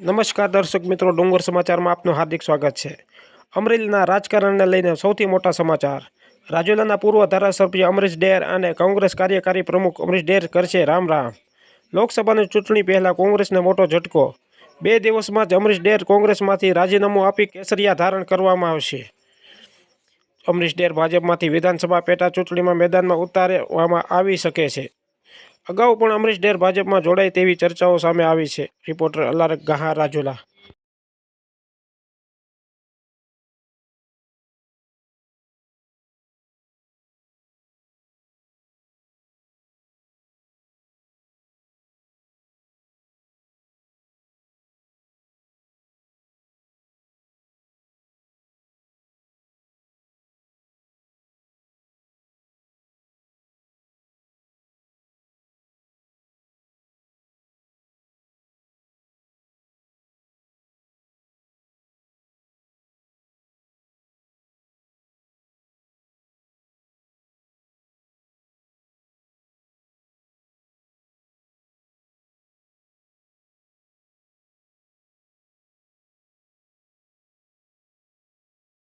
નમસ્કાર દર્શક મિત્રો, ડુંગર સમાચારમાં આપનું હાર્દિક સ્વાગત છે. અમરેલીના રાજકારણને લઈને સૌથી મોટા સમાચાર. રાજુલાના પૂર્વ ધારાસભ્ય અમરીશ ડેર અને કોંગ્રેસ કાર્યકારી પ્રમુખ અમરીશ ડેર કરશે રામ રામ. લોકસભાની ચૂંટણી પહેલાં કોંગ્રેસને મોટો ઝટકો. બે દિવસમાં જ અમરીશ ડેર કોંગ્રેસમાંથી રાજીનામું આપી કેસરિયા ધારણ કરવામાં આવશે. અમરીશ ડેર ભાજપમાંથી વિધાનસભા પેટા ચૂંટણીમાં મેદાનમાં ઉતારવામાં આવી શકે છે. અગાઉ પણ અમરીશ ડેર ભાજપમાં જોડાય તેવી ચર્ચાઓ સામે આવી છે. રિપોર્ટર અલારક ગહા રાજુલા.